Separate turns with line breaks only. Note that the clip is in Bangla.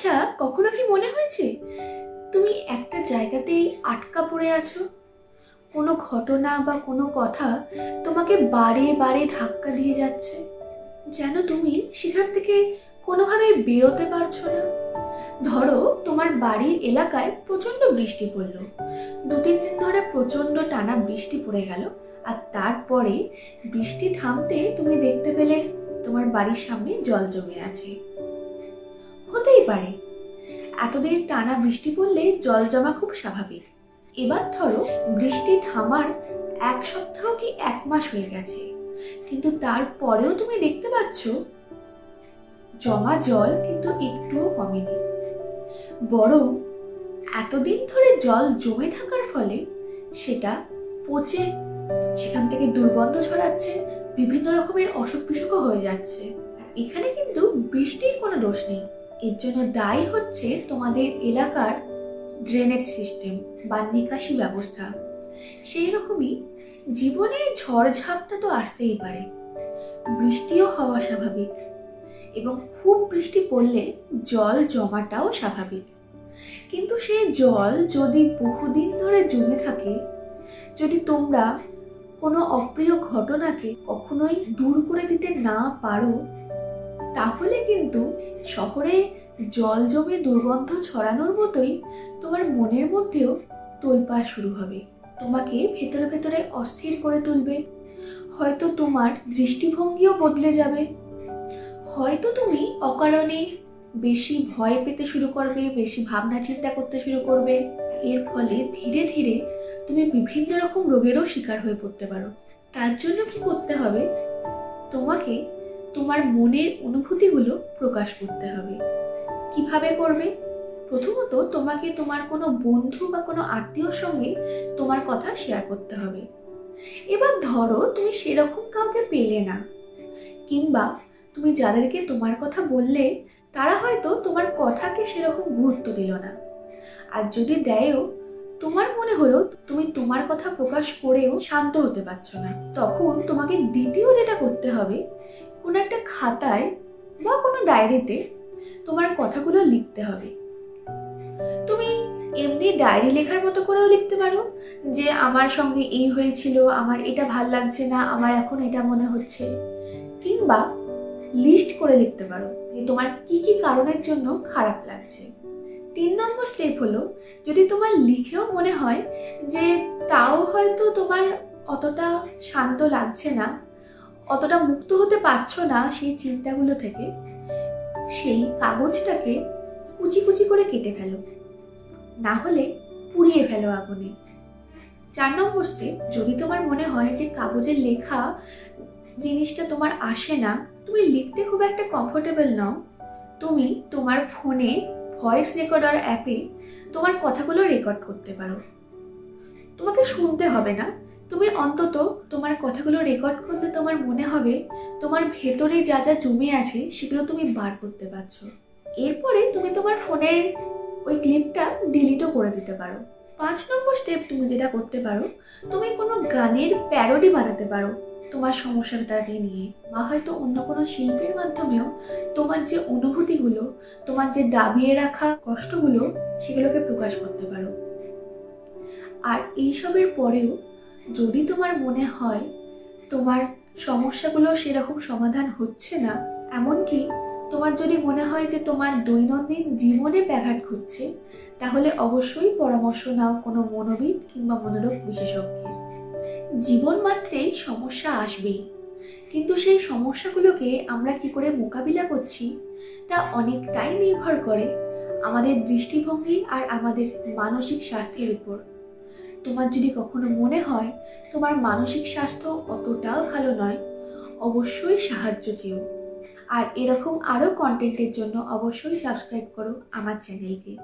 আচ্ছা কখনো কি মনে হয়েছে? তুমি একটা জায়গাতেই আটকা পড়ে আছো। কোনো ঘটনা বা কোনো কথা তোমাকে বারে বারে ধাক্কা দিয়ে যাচ্ছে। যেন তুমি সেখান থেকে কোনোভাবেই বেরোতে পারছ না। ধরো, তোমার বাড়ির এলাকায় প্রচণ্ড বৃষ্টি পড়ল। দু, তিন দিন ধরে প্রচণ্ড টানা বৃষ্টি পড়ে গেল আর তারপরে বৃষ্টি থামতে তুমি দেখতে পেলে তোমার বাড়ির সামনে জল জমে আছে। পারে। এতদিন টানা বৃষ্টি পড়লে জল জমা খুব স্বাভাবিক। এবার ধরো, বৃষ্টি থামার এক সপ্তাহ কি এক মাস হয়ে গেছে। কিন্তু তারপরেও তুমি দেখতে পাচ্ছ, জমা জল কিন্তু একটুও কমেনি। বরং এতদিন ধরে জল জমে থাকার ফলে সেটা পচে, সেখান থেকে দুর্গন্ধ ছড়াচ্ছে, বিভিন্ন রকমের অসুখ বিসুখও হয়ে যাচ্ছে। এখানে কিন্তু বৃষ্টির কোনো দোষ নেই। এর জন্য দায়ী হচ্ছে তোমাদের এলাকার ড্রেনেজ সিস্টেম বা নিকাশি ব্যবস্থা। সেই রকমই জীবনে ঝড়ঝাপটা তো আসতেই পারে। বৃষ্টিও হওয়া স্বাভাবিক এবং খুব বৃষ্টি পড়লে জল জমাটাও স্বাভাবিক। কিন্তু সেই জল যদি বহুদিন ধরে জমে থাকে, যদি তোমরা কোনো অপ্রিয় ঘটনাকে কখনোই দূর করে দিতে না পারো তাহলে কিন্তু শহরে জল জমে দুর্গন্ধ ছড়ানোর মতোই তোমার মনের মধ্যেও তোলপা শুরু হবে। তোমাকে ভেতরে ভেতরে অস্থির করে তুলবে। হয়তো তোমার দৃষ্টিভঙ্গিও বদলে যাবে। হয়তো তুমি অকারণে বেশি ভয় পেতে শুরু করবে, বেশি ভাবনা চিন্তা করতে শুরু করবে। এর ফলে ধীরে ধীরে তুমি বিভিন্ন রকম রোগেরও শিকার হয়ে পড়তে পারো। তার জন্য কি করতে হবে? তোমাকে তোমার মনের অনুভূতিগুলো প্রকাশ করতে হবে। কীভাবে করবে? প্রথমত তোমাকে তোমার কোনো বন্ধু বা কোনো আত্মীয়র সঙ্গে তোমার কথা শেয়ার করতে হবে। এবার ধরো তুমি সেরকম কাউকে পেলে না, কিংবা তুমি যাদেরকে তোমার কথা বললে, তারা হয়তো তোমার কথাকে সেরকম গুরুত্ব দিল না। আর যদি দেয়ও, তোমার মনে হলো তুমি তোমার কথা প্রকাশ করেও শান্ত হতে পারছ না, তখন তোমাকে দ্বিতীয় যেটা করতে হবে কোনো একটা খাতায় বা কোনো ডায়েরিতে তোমার কথাগুলো লিখতে হবে। তুমি এমনি ডায়েরি লেখার মতো করেও লিখতে পারো যে, আমার সঙ্গে এই হয়েছিল, আমার এটা ভালো লাগছে না, আমার এখন এটা মনে হচ্ছে। কিংবা লিস্ট করে লিখতে পারো যে, তোমার কি কি কারণের জন্য খারাপ লাগছে? তিন নম্বর স্টেপ হলো, যদি তোমার লিখেও মনে হয় যে, তাও হয়তো তোমার অতটা শান্ত লাগছে না অতটা মুক্ত হতে পারছ না সেই চিন্তাগুলো থেকে, সেই কাগজটাকে কুচি কুচি করে কেটে ফেলো। না হলে পুড়িয়ে ফেলো আগুনে। চার নম্বর স্টেপ যদি তোমার মনে হয় যে কাগজের লেখা জিনিসটা তোমার আসে না, তুমি লিখতে খুব একটা কমফোর্টেবল নও। তুমি তোমার ফোনে ভয়েস রেকর্ডার অ্যাপে তোমার কথাগুলো রেকর্ড করতে পারো। তোমাকে শুনতে হবে না। তুমি অন্তত তোমার কথাগুলো রেকর্ড করতে তোমার মনে হবে তোমার ভেতরে যা যা জমে আছে সেগুলো তুমি বার করতে পারছ। এরপরে তুমি তোমার ফোনের ওই ক্লিপটা ডিলিটও করে দিতে পারো। পাঁচ নম্বর স্টেপ তুমি যেটা করতে পারো, তুমি কোনো গানের প্যারোডি বানাতে পারো তোমার সমস্যাটাকে নিয়ে বা হয়তো অন্য কোনো শিল্পের মাধ্যমেও তোমার যে অনুভূতিগুলো, তোমার যে দাবিয়ে রাখা কষ্টগুলো সেগুলোকে প্রকাশ করতে পারো। আর এইসবের পরেও যদি তোমার মনে হয় তোমার সমস্যাগুলো সেরকম সমাধান হচ্ছে না, এমনকি তোমার যদি মনে হয় যে তোমার দৈনন্দিন জীবনে ব্যাঘাত ঘটছে, তাহলে অবশ্যই পরামর্শ নাও কোনো মনোবিদ কিংবা মনোরোগ বিশেষজ্ঞের। জীবন মাত্রেই সমস্যা আসবেই। কিন্তু সেই সমস্যাগুলোকে আমরা কি করে মোকাবিলা করছি, তা অনেকটাই নির্ভর করে আমাদের দৃষ্টিভঙ্গি আর আমাদের মানসিক স্বাস্থ্যের উপর। তোমার যদি কখনো মনে হয় তোমার মানসিক স্বাস্থ্য অতটাও ভালো নয়, অবশ্যই সাহায্য চেও। আর এরকম আরও কন্টেন্টের জন্য অবশ্যই সাবস্ক্রাইব করো আমার চ্যানেলকে